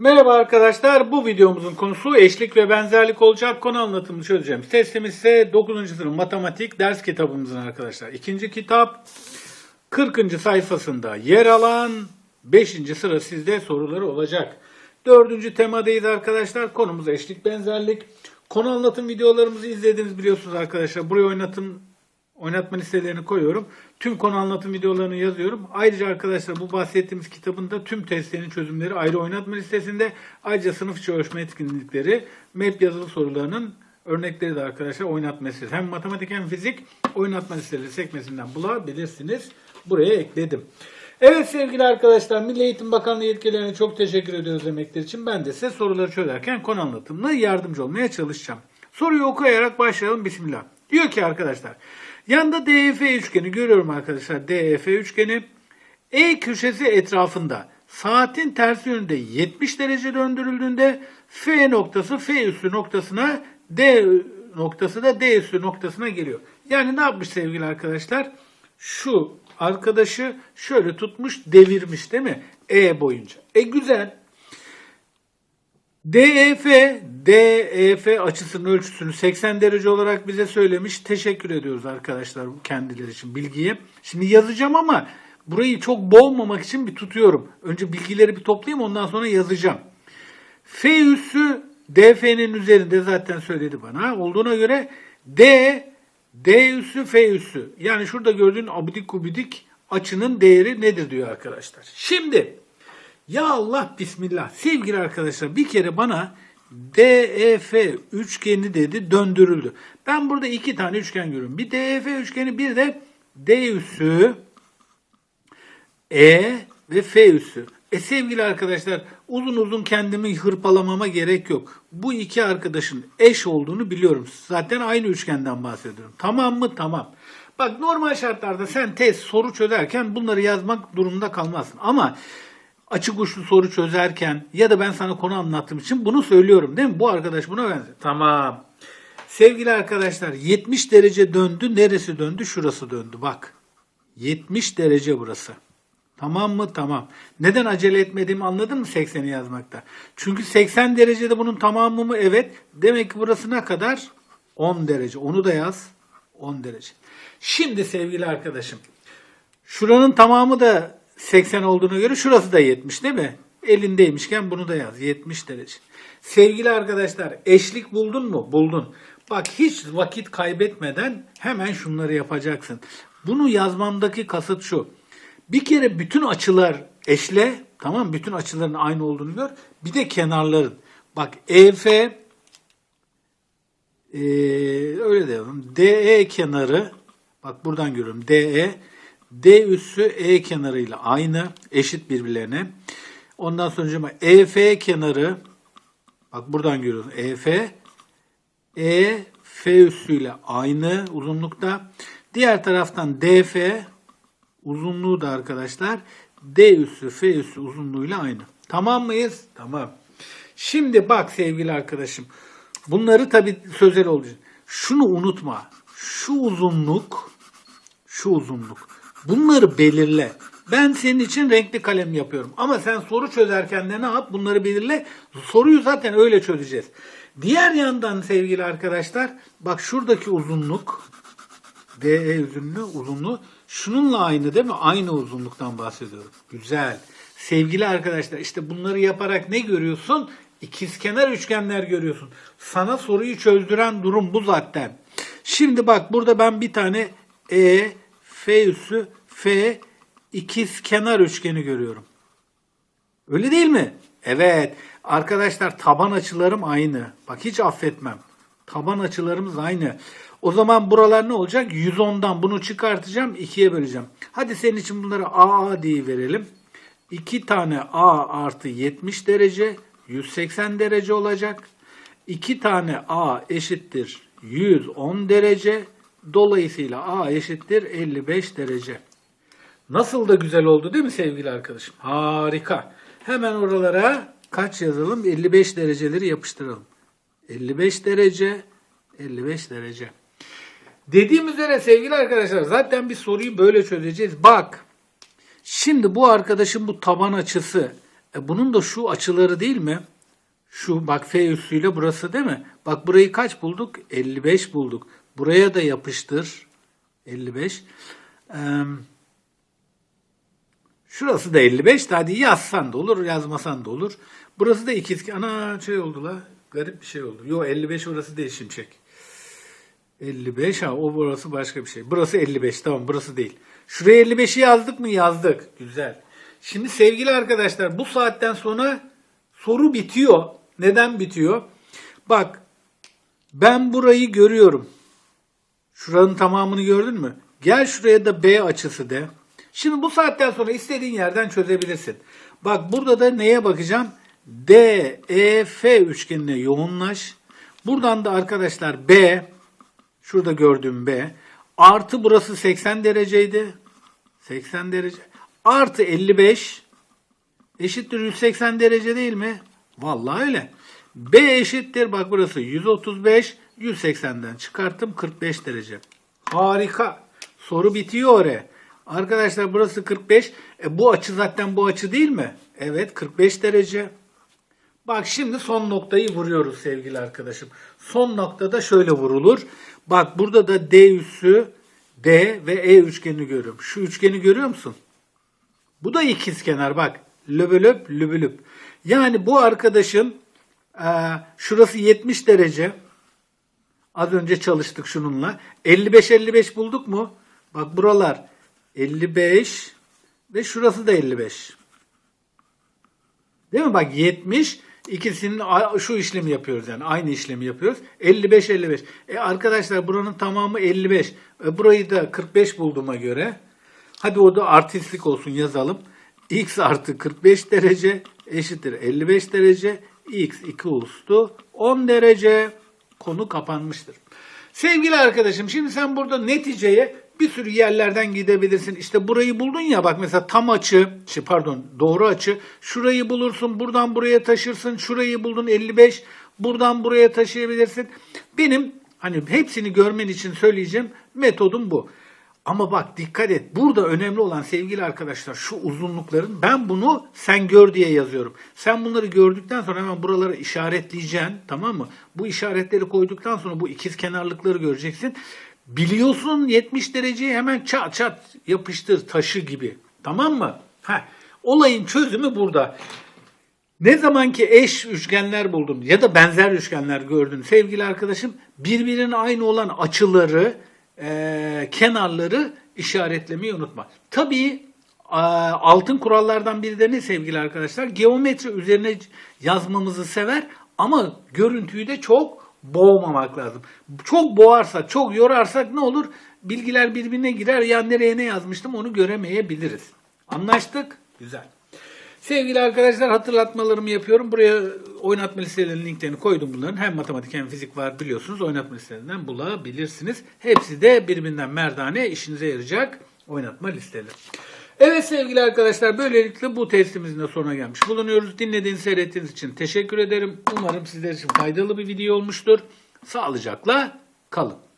Merhaba arkadaşlar. Bu videomuzun konusu eşlik ve benzerlik olacak. Konu anlatımını çözeceğim. Testimiz ise 9. sınıf matematik ders kitabımızın arkadaşlar. İkinci kitap 40. sayfasında yer alan 5. sıra sizde soruları olacak. Dördüncü temadayız arkadaşlar. Konumuz eşlik benzerlik. Konu anlatım videolarımızı izlediniz biliyorsunuz arkadaşlar. Buraya oynatım oynatma listelerini koyuyorum. Tüm konu anlatım videolarını yazıyorum. Ayrıca arkadaşlar bu bahsettiğimiz kitabında tüm testlerin çözümleri ayrı oynatma listesinde. Ayrıca sınıf içi ölçme etkinlikleri, MEP yazılı sorularının örnekleri de arkadaşlar oynatma listesi. Hem matematik hem fizik oynatma listeleri sekmesinden bulabilirsiniz. Buraya ekledim. Evet sevgili arkadaşlar Milli Eğitim Bakanlığı yetkililerine çok teşekkür ediyoruz emekler için. Ben de size soruları çözerken konu anlatımına yardımcı olmaya çalışacağım. Soruyu okuyarak başlayalım. Bismillah. Diyor ki arkadaşlar Yanda DEF üçgeni görüyorum arkadaşlar. DEF üçgeni E köşesi etrafında saatin tersi yönünde 70 derece döndürüldüğünde F noktası F üssü noktasına D noktası da D üssü noktasına geliyor. Yani ne yapmış sevgili arkadaşlar? Şu arkadaşı şöyle tutmuş devirmiş değil mi? E boyunca. E güzel. DEF, DEF açısının ölçüsünü 80 derece olarak bize söylemiş. Teşekkür ediyoruz arkadaşlar kendileri için bilgiye. Şimdi yazacağım ama burayı çok boğmamak için bir tutuyorum. Önce bilgileri bir toplayayım ondan sonra yazacağım. F üssü DF'nin üzerinde zaten söyledi bana. Olduğuna göre D, D üssü F üssü. Yani şurada gördüğün abidik gubidik açının değeri nedir diyor arkadaşlar. Şimdi ya Allah bismillah. Sevgili arkadaşlar bir kere bana DEF üçgeni dedi döndürüldü. Ben burada iki tane üçgen görüyorum. Bir DEF üçgeni bir de D üssü E ve F üssü. E sevgili arkadaşlar uzun uzun kendimi hırpalamama gerek yok. Bu iki arkadaşın eş olduğunu biliyorum. Zaten aynı üçgenden bahsediyorum. Tamam mı? Tamam. Bak normal şartlarda sen test soru çözerken bunları yazmak durumunda kalmazsın. Ama açık uçlu soru çözerken ya da ben sana konu anlattığım için bunu söylüyorum değil mi? Bu arkadaş buna benzer. Tamam. Sevgili arkadaşlar 70 derece döndü. Neresi döndü? Şurası döndü. Bak. 70 derece burası. Tamam mı? Tamam. Neden acele etmediğimi anladın mı 80'i yazmakta? Çünkü 80 derecede bunun tamamı mı? Evet. Demek ki burası ne kadar? 10 derece. Onu da yaz. 10 derece. Şimdi sevgili arkadaşım. Şuranın tamamı da 80 olduğuna göre şurası da 70 değil mi? Elindeymişken bunu da yaz. 70 derece. Sevgili arkadaşlar eşlik buldun mu? Buldun. Bak hiç vakit kaybetmeden hemen şunları yapacaksın. Bunu yazmamdaki kasıt şu. Bir kere bütün açılar eşle. Tamam Bütün açıların aynı olduğunu gör. Bir de kenarların. Bak EF ee, öyle de yapalım. DE kenarı bak buradan görüyorum. DE D üssü E kenarıyla aynı, eşit birbirlerine. Ondan sonra EF kenarı, bak buradan görüyoruz EF, E F üssüyle aynı uzunlukta. Diğer taraftan DF uzunluğu da arkadaşlar D üssü F üssü uzunluğuyla aynı. Tamam mıyız? Tamam. Şimdi bak sevgili arkadaşım. Bunları tabi sözel olacak. Şunu unutma. Şu uzunluk, şu uzunluk Bunları belirle. Ben senin için renkli kalem yapıyorum. Ama sen soru çözerken de ne yap? Bunları belirle. Soruyu zaten öyle çözeceğiz. Diğer yandan sevgili arkadaşlar bak şuradaki uzunluk DE uzunluğu, uzunluğu şununla aynı değil mi? Aynı uzunluktan bahsediyorum. Güzel. Sevgili arkadaşlar işte bunları yaparak ne görüyorsun? İkizkenar üçgenler görüyorsun. Sana soruyu çözdüren durum bu zaten. Şimdi bak burada ben bir tane E F üssü F ikiz kenar üçgeni görüyorum. Öyle değil mi? Evet. Arkadaşlar taban açılarım aynı. Bak hiç affetmem. Taban açılarımız aynı. O zaman buralar ne olacak? 110'dan bunu çıkartacağım. 2'ye böleceğim. Hadi senin için bunları A diye verelim. 2 tane A artı 70 derece 180 derece olacak. 2 tane A eşittir 110 derece. Dolayısıyla A eşittir 55 derece. Nasıl da güzel oldu değil mi sevgili arkadaşım? Harika. Hemen oralara kaç yazalım? 55 dereceleri yapıştıralım. 55 derece, 55 derece. Dediğim üzere sevgili arkadaşlar zaten bir soruyu böyle çözeceğiz. Bak. Şimdi bu arkadaşın bu taban açısı E bunun da şu açıları değil mi? Şu bak F üssüyle burası değil mi? Bak burayı kaç bulduk? 55 bulduk. Buraya da yapıştır. 55. Ee, şurası da 55. Hadi yazsan da olur, yazmasan da olur. Burası da ikiz. Ana şey oldu la. Garip bir şey oldu. Yo 55 orası değil şimşek. 55 ha o burası başka bir şey. Burası 55 tamam burası değil. Şuraya 55'i yazdık mı? Yazdık. Güzel. Şimdi sevgili arkadaşlar bu saatten sonra soru bitiyor. Neden bitiyor? Bak ben burayı görüyorum. Şuranın tamamını gördün mü? Gel şuraya da B açısı de. Şimdi bu saatten sonra istediğin yerden çözebilirsin. Bak burada da neye bakacağım? D, E, F üçgenine yoğunlaş. Buradan da arkadaşlar B, şurada gördüğüm B, artı burası 80 dereceydi. 80 derece. Artı 55 eşittir 180 derece değil mi? Vallahi öyle. B eşittir bak burası 135 180'den çıkarttım 45 derece. Harika. Soru bitiyor oraya. Arkadaşlar burası 45. E, bu açı zaten bu açı değil mi? Evet 45 derece. Bak şimdi son noktayı vuruyoruz sevgili arkadaşım. Son noktada şöyle vurulur. Bak burada da D üssü D ve E üçgenini görüyorum. Şu üçgeni görüyor musun? Bu da ikiz kenar bak. Löbölöp löbölöp. Yani bu arkadaşın e, şurası 70 derece. Az önce çalıştık şununla. 55-55 bulduk mu? Bak buralar 55 ve şurası da 55. Değil mi? Bak 70 ikisinin şu işlemi yapıyoruz yani aynı işlemi yapıyoruz. 55 55. E arkadaşlar buranın tamamı 55. E burayı da 45 bulduğuma göre hadi o da artistlik olsun yazalım. X artı 45 derece eşittir 55 derece. X 2 ustu 10 derece. Konu kapanmıştır. Sevgili arkadaşım şimdi sen burada neticeye bir sürü yerlerden gidebilirsin. İşte burayı buldun ya bak mesela tam açı, şey pardon doğru açı. Şurayı bulursun, buradan buraya taşırsın. Şurayı buldun 55, buradan buraya taşıyabilirsin. Benim hani hepsini görmen için söyleyeceğim metodum bu. Ama bak dikkat et. Burada önemli olan sevgili arkadaşlar şu uzunlukların ben bunu sen gör diye yazıyorum. Sen bunları gördükten sonra hemen buraları işaretleyeceksin tamam mı? Bu işaretleri koyduktan sonra bu ikiz kenarlıkları göreceksin. Biliyorsun 70 dereceyi hemen çat çat yapıştır taşı gibi. Tamam mı? Heh. Olayın çözümü burada. Ne zaman ki eş üçgenler buldun ya da benzer üçgenler gördün sevgili arkadaşım birbirine aynı olan açıları, e, kenarları işaretlemeyi unutma. Tabii a, altın kurallardan biri de ne sevgili arkadaşlar? Geometri üzerine yazmamızı sever ama görüntüyü de çok boğmamak lazım. Çok boğarsak, çok yorarsak ne olur? Bilgiler birbirine girer. Ya nereye ne yazmıştım onu göremeyebiliriz. Anlaştık? Güzel. Sevgili arkadaşlar hatırlatmalarımı yapıyorum. Buraya oynatma listelerinin linklerini koydum bunların. Hem matematik hem fizik var biliyorsunuz. Oynatma listelerinden bulabilirsiniz. Hepsi de birbirinden merdane işinize yarayacak oynatma listeleri. Evet sevgili arkadaşlar böylelikle bu testimizin de sonuna gelmiş bulunuyoruz. Dinlediğiniz, seyrettiğiniz için teşekkür ederim. Umarım sizler için faydalı bir video olmuştur. Sağlıcakla kalın.